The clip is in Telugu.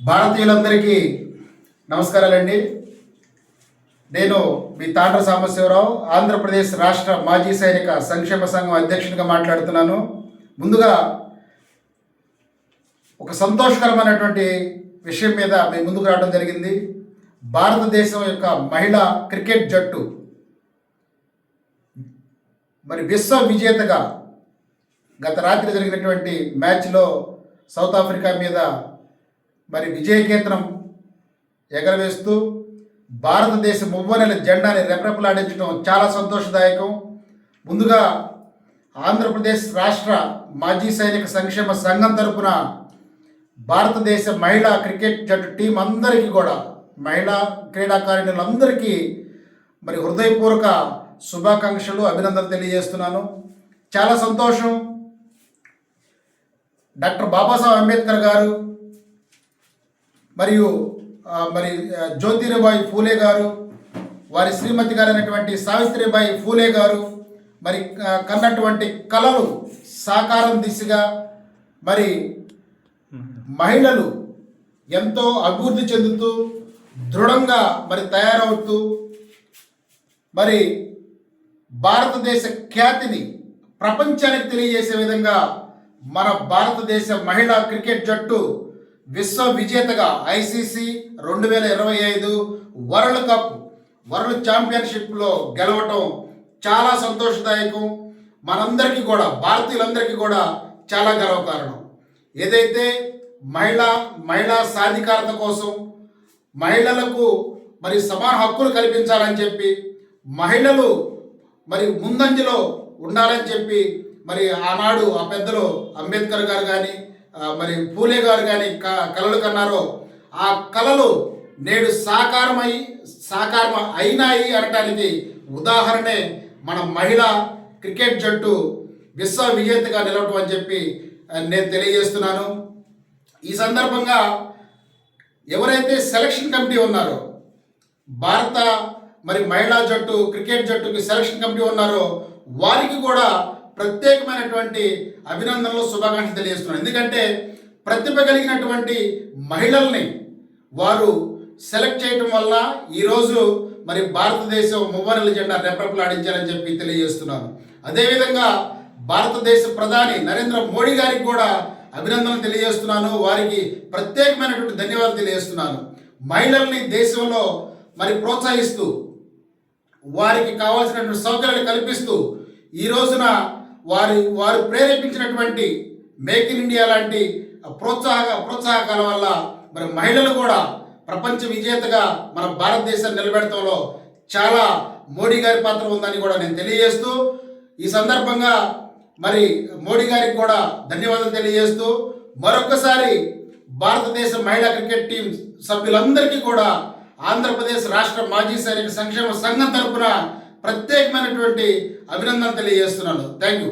భారతీయులందరికీ నమస్కారాలండి. నేను మీ తాండ్ర సాంబశివరావు ఆంధ్రప్రదేశ్ రాష్ట్ర మాజీ సైనిక సంక్షేమ సంఘం అధ్యక్షునిగా మాట్లాడుతున్నాను. ముందుగా ఒక సంతోషకరమైనటువంటి విషయం మీద మేము ముందుకు రావడం జరిగింది. భారతదేశం యొక్క మహిళా క్రికెట్ జట్టు మరి విశ్వ విజేతగా గత రాత్రి జరిగినటువంటి మ్యాచ్లో సౌత్ ఆఫ్రికా మీద మరి విజయకేతనం ఎగరవేస్తూ భారతదేశ మువ్వనెల జెండాని రెపరెపలాడించడం చాలా సంతోషదాయకం. ముందుగా ఆంధ్రప్రదేశ్ రాష్ట్ర మాజీ సైనిక సంక్షేమ సంఘం తరపున భారతదేశ మహిళా క్రికెట్ జట్టు టీం అందరికీ కూడా మహిళా క్రీడాకారిణులందరికీ మరి హృదయపూర్వక శుభాకాంక్షలు అభినందనలు తెలియజేస్తున్నాను. చాలా సంతోషం. డాక్టర్ బాబాసాహెబ్ అంబేద్కర్ గారు మరియు మరి జ్యోతిరబాయి జ్యోతిరాబాయి ఫూలే గారు వారి శ్రీమతి గారు అయినటువంటి సావిత్రిబాయి ఫూలే గారు మరి కన్నటువంటి కళలు సాకారం దిశగా మరి మహిళలు ఎంతో అభివృద్ధి చెందుతూ దృఢంగా మరి తయారవుతూ మరి భారతదేశ ఖ్యాతిని ప్రపంచానికి తెలియజేసే విధంగా మన భారతదేశ మహిళా క్రికెట్ జట్టు విశ్వ విజేతగా ఐసీసీ రెండు వేల ఇరవై ఐదు వరల్డ్ కప్ వరల్డ్ ఛాంపియన్షిప్లో గెలవటం చాలా సంతోషదాయకం. మనందరికీ కూడా భారతీయులందరికీ కూడా చాలా గర్వకారణం. ఏదైతే మహిళా మహిళా సాధికారత కోసం మహిళలకు మరి సమాన హక్కులు కల్పించాలని చెప్పి మహిళలు మరి ముందంజలో ఉండాలని చెప్పి మరి ఆనాడు ఆ పెద్దలు అంబేద్కర్ గారు కానీ మరి పూలే గారు కానీ క కళలు కన్నారో ఆ కళలు నేడు సాకారమై సాకారం అయినాయి అనటానికి ఉదాహరణే మన మహిళా క్రికెట్ జట్టు విశ్వ విజేతగా నిలవటం అని చెప్పి నేను తెలియజేస్తున్నాను. ఈ సందర్భంగా ఎవరైతే సెలక్షన్ కమిటీ ఉన్నారో భారత మరి మహిళా జట్టు క్రికెట్ జట్టుకి సెలక్షన్ కమిటీ ఉన్నారో వారికి కూడా ప్రత్యేకమైనటువంటి అభినందనలు శుభాకాంక్షలు తెలియజేస్తున్నాను. ఎందుకంటే ప్రతిభ కలిగినటువంటి మహిళల్ని వారు సెలెక్ట్ చేయటం వల్ల ఈరోజు మరి భారతదేశం మువ్వనెల జెండా రెపరెపలాడించారని చెప్పి తెలియజేస్తున్నాను. అదేవిధంగా భారతదేశ ప్రధాని నరేంద్ర మోడీ గారికి కూడా అభినందనలు తెలియజేస్తున్నాను. వారికి ప్రత్యేకమైనటువంటి ధన్యవాదాలు తెలియజేస్తున్నాను. మహిళల్ని దేశంలో మరి ప్రోత్సహిస్తూ వారికి కావాల్సినటువంటి సౌకర్యాలు కల్పిస్తూ ఈ రోజున వారి వారు ప్రేరేపించినటువంటి మేక్ ఇన్ ఇండియా లాంటి ప్రోత్సాహక ప్రోత్సాహకాల వల్ల మరి మహిళలు కూడా ప్రపంచ విజేతగా మన భారతదేశాన్ని నిలబెడతంలో చాలా మోడీ గారి పాత్ర ఉందని కూడా నేను తెలియజేస్తూ ఈ సందర్భంగా మరి మోడీ గారికి కూడా ధన్యవాదాలు తెలియజేస్తూ మరొకసారి భారతదేశ మహిళా క్రికెట్ టీం సభ్యులందరికీ కూడా ఆంధ్రప్రదేశ్ రాష్ట్ర మాజీ సైనిక సంక్షేమ సంఘం తరపున ప్రత్యేకమైనటువంటి అభినందన తెలియజేస్తున్నాను. Thank you